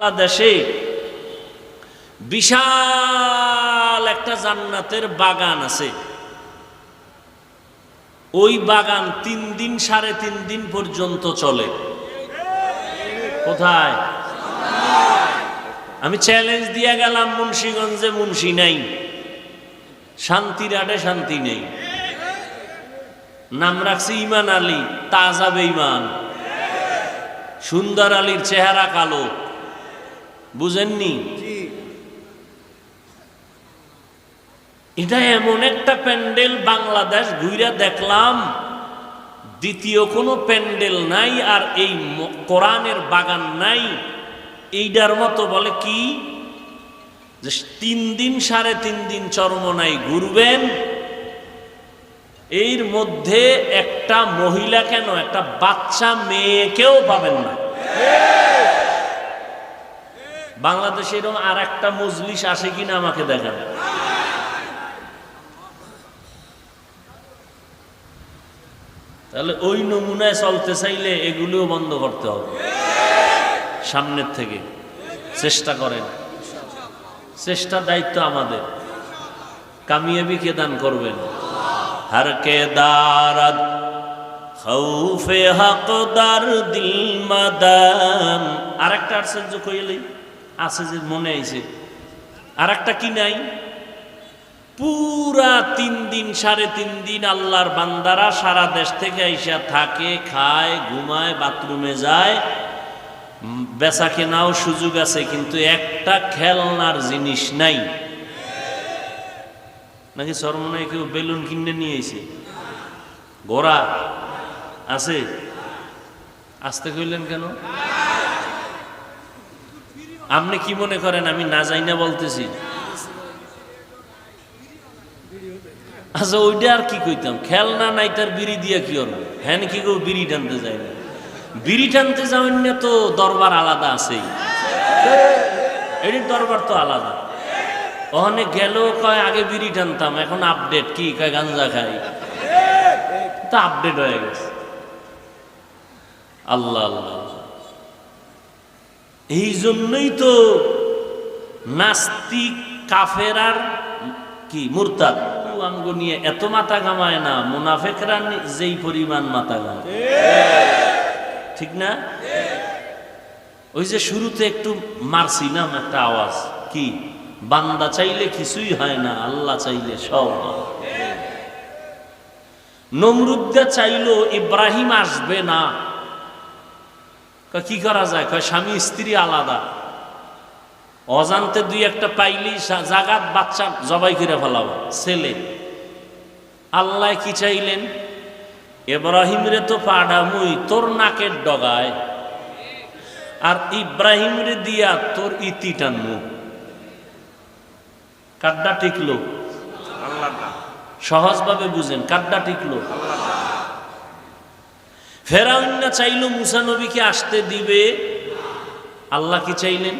বাংলাদেশে বিশাল একটা জান্নাতের বাগান আছে। ওই বাগান তিন দিন সাড়ে তিন দিন পর্যন্ত চলে। কোথায়? আমি চ্যালেঞ্জ দিয়ে গেলাম মুন্সীগঞ্জে, মুন্সি নাই। শান্তির আডে শান্তি নেই। নাম রাখছি ইমান আলী, তাজা বেঈমান। সুন্দর আলীর চেহারা কালো। বুঝেননি? এটা এমন একটা প্যান্ডেল বাংলাদেশ ঘুরে দেখলাম। দ্বিতীয় কোনো প্যান্ডেল নাই আর এই কোরআনের বাগান নাই। এইটার মতো বলে কি? যে তিন দিন সাড়ে তিন দিন চরমনাই ঘুরবেন। এর মধ্যে একটা মহিলা কেন? একটা বাচ্চা মেয়েকেও পাবেন না। বাংলাদেশে এরকম আর একটা মজলিস আসে কিনা আমাকে দেখান। তাহলে ওই নমুনায় চলতে চাইলে এগুলিও বন্ধ করতে হবে। সামনের থেকে। চেষ্টা করেন। চেষ্টার দায়িত্ব আমাদের। কামিয়াবি কে দান করবেন? হর কে দারদ, খৌফে হকদার দিল, মাদান। আর একটা আশ্চর্য কইলেই আছে যে মনে আইছে আর একটা কি নাই? পুরা তিন দিন, সাড়ে তিন দিন আল্লাহর বান্দারা সারা দেশ থেকে আইসা থাকে, খায়, ঘুমায়, বাথরুমে যায়। বেচা কেনাও সুযোগ আছে, কিন্তু একটা খেলনার জিনিস নাই। নাকি সরমনায় কেউ বেলুন কিনে নিয়ে এসে ঘোড়া আছে? আসতে কইলেন কেন? আপনি কি মনে করেন আমি না যাই না বলতেছি? আচ্ছা ওইটা আর কি কইতাম? খেলনা নাই তার বিড়ি দিয়া কি করব হ্যাঁ কি কেউ বিড়ি টানতে যায় না? বিড়ি টানতে যাবেন না তো দরবার আলাদা আছেই। এটির দরবার তো আলাদা। ওখানে গেল কয়, আগে বিড়ি টানতাম, এখন আপডেট কি? কয়, গাঞ্জা খাই। তা আপডেট হয়ে গেছে। আল্লাহ আল্লাহ। এই জন্যই তো নাস্তিক কাফেরার কি, মুরতাদ আঙ্গ নিয়ে এত মাথা ঘামায় না, মুনাফেকরা যেই পরিমাণ মাথা ঘামায় ঠিক না ওই যে শুরুতে একটু মারছি না একটা আওয়াজ, কি, বান্দা চাইলে কিছুই হয় না, আল্লাহ চাইলে সব। নমরুদ্দা চাইলো ইব্রাহিম আসবে না কি করা যায়? কয় স্বামী স্ত্রী আলাদা। অজান্তে দুই একটা পাইলি জাগাত বাচ্চা জবাই করে ফেলাবো ছেলে। আল্লাহ কি চাইলেন? এব্রাহিম রে তো পাডামুই তোর নাকের ডগায়। আর ইব্রাহিম রে দিয়া তোর ইতি টানমু কাড্ডা টিকলো সহজভাবে বুঝেন কাড্ডা টিকলো ফেরাউন না চাইলো মুসা নবীকে আসতে দিবে। আল্লাহ কি চাইলেন?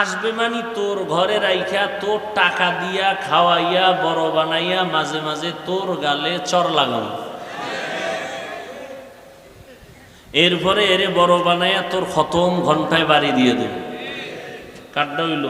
আসবে মানে তোর ঘরে রাইখা, তোর টাকা দিয়া খাওয়াইয়া, বড় বানাইয়া, মাঝে মাঝে তোর গালে চর লাগানো এরপরে এরে বড় বানাইয়া তোর খতম ঘন্টায় বাড়ি দিয়ে দেবে। কাঠটা হইল